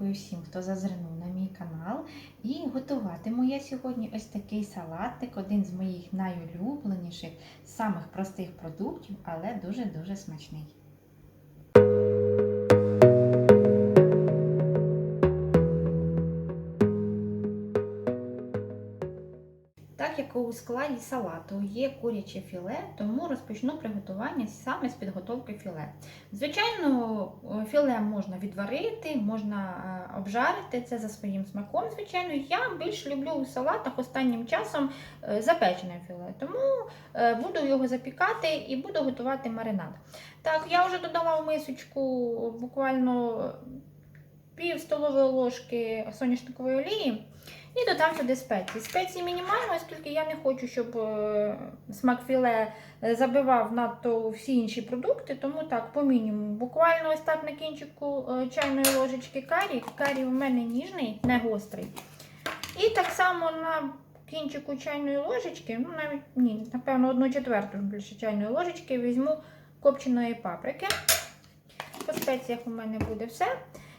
дякую всім, хто зазирнув на мій канал. І готуватиму я сьогодні ось такий салатик, один з моїх найулюбленіших, самих простих продуктів, але дуже-дуже смачний. Так як у складі салату є куряче філе, тому розпочну приготування саме з підготовки філе. Звичайно, філе можна відварити, можна е, обжарити це за своїм смаком. Звичайно, я більш люблю у салатах останнім часом е, запечене філе, тому е, буду його запікати і буду готувати маринад. Так, я вже додала в мисочку буквально пів столової ложки соняшникової олії. І додам сюди спеції. Спеції мінімально, оскільки я не хочу, щоб е, смак філе забивав надто всі інші продукти, тому так, по мінімуму. Буквально ось так на кінчику е, чайної ложечки карі. Карі у мене ніжний, не гострий. І так само на кінчику чайної ложечки, ну навіть ні, напевно, одну четверту більше чайної ложечки візьму копченої паприки. По спеціях у мене буде все.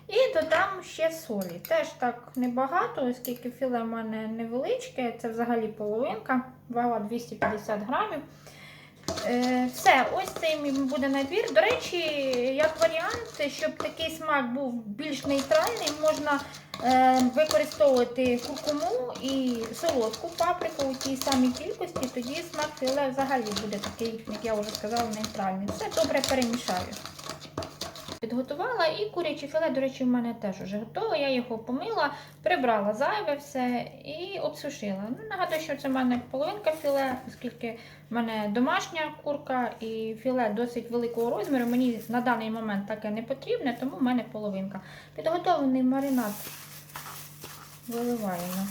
І додам ще солі. Теж так небагато, оскільки філе в мене невеличке, це взагалі половинка, вага 250 грамів. Е, все, ось цей буде набір. До речі, як варіант, щоб такий смак був більш нейтральний, можна е, використовувати куркуму і солодку паприку у тій самій кількості, тоді смак філе взагалі буде такий, як я вже сказала, нейтральний. Все добре перемішаю. Підготувала і куряче філе, до речі, в мене теж вже готове. Я його помила, прибрала зайве все і обсушила. Ну, Нагадую, що це в мене половинка філе, оскільки в мене домашня курка і філе досить великого розміру. Мені на даний момент таке не потрібне, тому в мене половинка. Підготовлений маринад виливаю на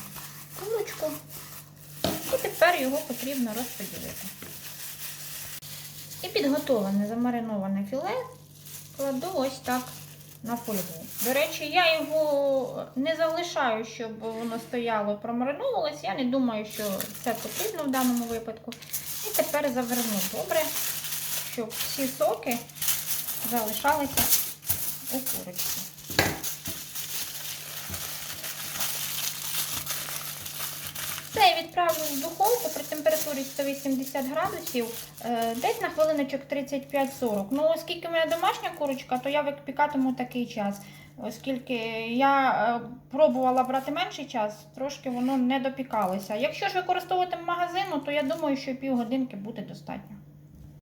кулочку. І тепер його потрібно розподілити. І підготовлене замариноване філе кладу ось так на фольгу. До речі, я його не залишаю, щоб воно стояло, промариновувалось. Я не думаю, що це потрібно в даному випадку. І тепер заверну добре, щоб всі соки залишалися у курочці. Це я відправлю в духовку при температурі 180 градусів, е, десь на хвилиночок 35-40. Ну, оскільки мене домашня курочка, то я випікатиму такий час. Оскільки я е, пробувала брати менший час, трошки воно не допікалося. Якщо ж використовувати магазину, то я думаю, що півгодинки буде достатньо.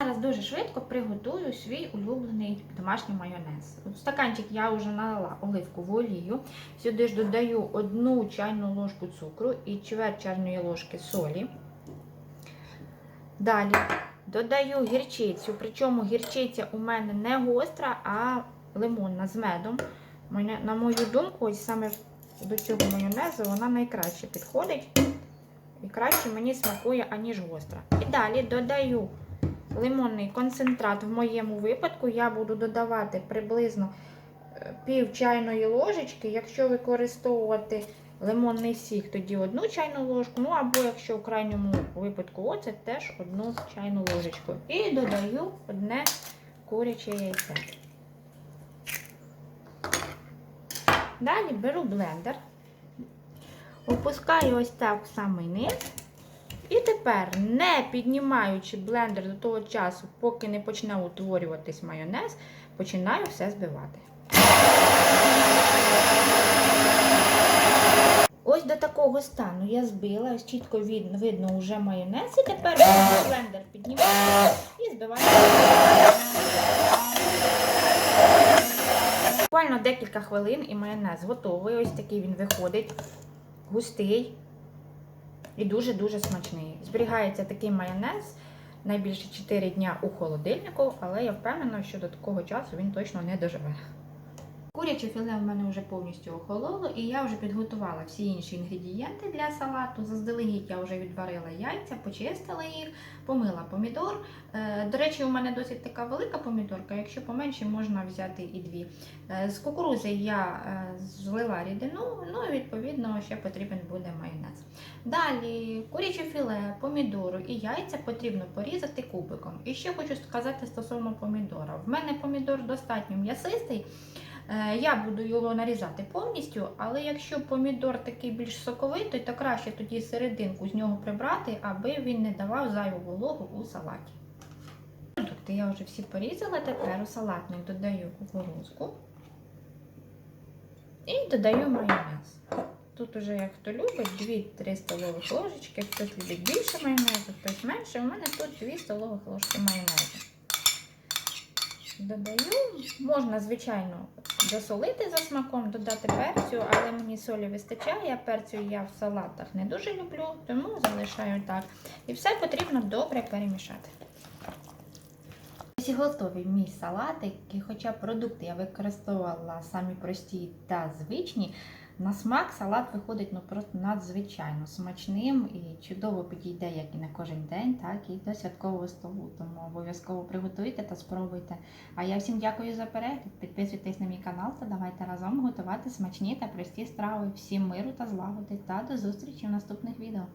Зараз дуже швидко приготую свій улюблений домашній майонез. У стаканчик я вже налила оливкову олію. Сюди ж додаю одну чайну ложку цукру і чверть чайної ложки солі. Далі додаю гірчицю, причому гірчиця у мене не гостра, а лимонна з медом. На мою думку, ось саме до цього майонезу вона найкраще підходить і краще мені смакує, аніж гостра. І далі додаю лимонний концентрат. В моєму випадку я буду додавати приблизно пів чайної ложечки. Якщо використовувати лимонний сік, тоді одну чайну ложку. Ну або якщо в крайньому випадку оцет, теж одну чайну ложечку. І додаю одне куряче яйце. Далі беру блендер, опускаю ось так в самий низ. І тепер, не піднімаючи блендер до того часу, поки не почне утворюватись майонез, починаю все збивати. Ось до такого стану я збила, ось чітко видно, вже майонез. І тепер блендер піднімаю і збиваю. Буквально декілька хвилин і майонез готовий. Ось такий він виходить, густий. І дуже-дуже смачний. Зберігається такий майонез найбільше 4 дня у холодильнику, але я впевнена, що до такого часу він точно не доживе. Куряче філе в мене вже повністю охололо, і я вже підготувала всі інші інгредієнти для салату. Заздалегідь я вже відварила яйця, почистила їх, помила помідор. Е, До речі, у мене досить така велика помідорка, якщо поменше, можна взяти і дві. Е, З кукурузи я е, злила рідину, ну і відповідно ще потрібен буде майонез. Далі куряче філе, помідору і яйця потрібно порізати кубиком. І ще хочу сказати стосовно помідора. В мене помідор достатньо м'ясистий. Е, Я буду його нарізати повністю, але якщо помідор такий більш соковитий, то краще тоді серединку з нього прибрати, аби він не давав зайву вологу у салаті. Продукти я вже всі порізала, тепер у салатник додаю кукурузку і додаю майонез. Тут уже як хто любить, 2-3 столових ложечки, хтось любить більше майонезу, хтось менше. У мене тут 2 столових ложки майонезу. Додаю, можна, звичайно, досолити за смаком, додати перцю, але мені солі вистачає, перцю я в салатах не дуже люблю, тому залишаю так. І все потрібно добре перемішати. Ось і готовий мій салатик, і хоча продукти я використовувала самі прості та звичні, на смак салат виходить ну просто надзвичайно смачним і чудово підійде як і на кожен день, так і до святкового столу. Тому обов'язково приготуйте та спробуйте. А я всім дякую за перегляд. Підписуйтесь на мій канал та давайте разом готувати смачні та прості страви. Всім миру та злагоди та до зустрічі в наступних відео.